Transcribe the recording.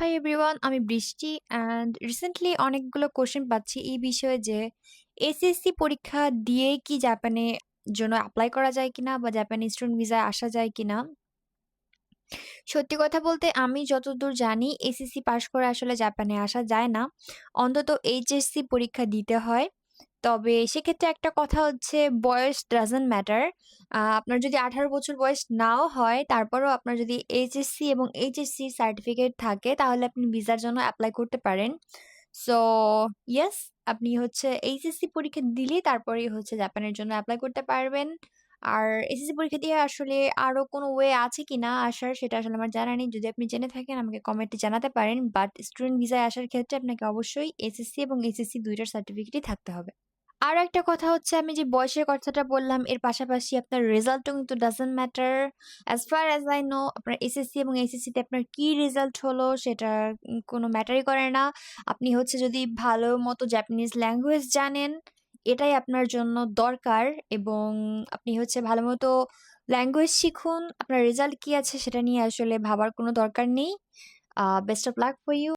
Hi everyone আমি বৃষ্টি and recently অনেকগুলো কোশ্চেন পাচ্ছি এই বিষয়ে যে এসএসসি পরীক্ষা দিয়ে কি জাপানে জন্য অ্যাপ্লাই করা যায় কিনা বা জাপানি স্টুডেন্ট ভিসায় আসা যায় কিনা? সত্যি কথা বলতে আমি যতদূর জানি এসএসসি পাশ করে আসলে জাপানে আসা যায় না। অন্তত এইচএসসি পরীক্ষা দিতে হয়। তবে সেক্ষেত্রে একটা কথা হচ্ছে বয়স ডাজন্ট ম্যাটার আপনার যদি আঠারো বছর বয়স নাও হয়, তারপরেও আপনার যদি এইচএসসি এবং এইচএসসি সার্টিফিকেট থাকে, তাহলে আপনি ভিসার জন্য অ্যাপ্লাই করতে পারেন। সো ইয়েস আপনি হচ্ছে এইচএসসি পরীক্ষা দিলেই তারপরেই হচ্ছে জাপানের জন্য অ্যাপ্লাই করতে পারবেন। আর এসএসসি পরীক্ষা দিয়ে আসলে আরও কোনো ওয়ে আছে কিনা আসার, সেটা আসলে আমার জানা নেই। যদি আপনি জেনে থাকেন, আমাকে কমেন্টে জানাতে পারেন। বাট স্টুডেন্ট ভিসায় আসার ক্ষেত্রে আপনাকে অবশ্যই এসএসসি এবং এইচএসসি দুইটার সার্টিফিকেটই থাকতে হবে। আরও একটা কথা হচ্ছে, আমি যে বয়সের কথাটা বললাম, এর পাশাপাশি আপনার রেজাল্টও কিন্তু doesn't matter as far as I know আপনার এসএসসি এবং এসএসসিতে আপনার কি রেজাল্ট হলো সেটা কোনো ম্যাটারই করে না। আপনি হচ্ছে যদি ভালো মতো জাপানিজ ল্যাঙ্গুয়েজ জানেন, এটাই আপনার জন্য দরকার এবং আপনি হচ্ছে ভালো মতো ল্যাঙ্গুয়েজ শিখুন। আপনার রেজাল্ট কি আছে সেটা নিয়ে আসলে ভাবার কোনো দরকার নেই। Best of luck for you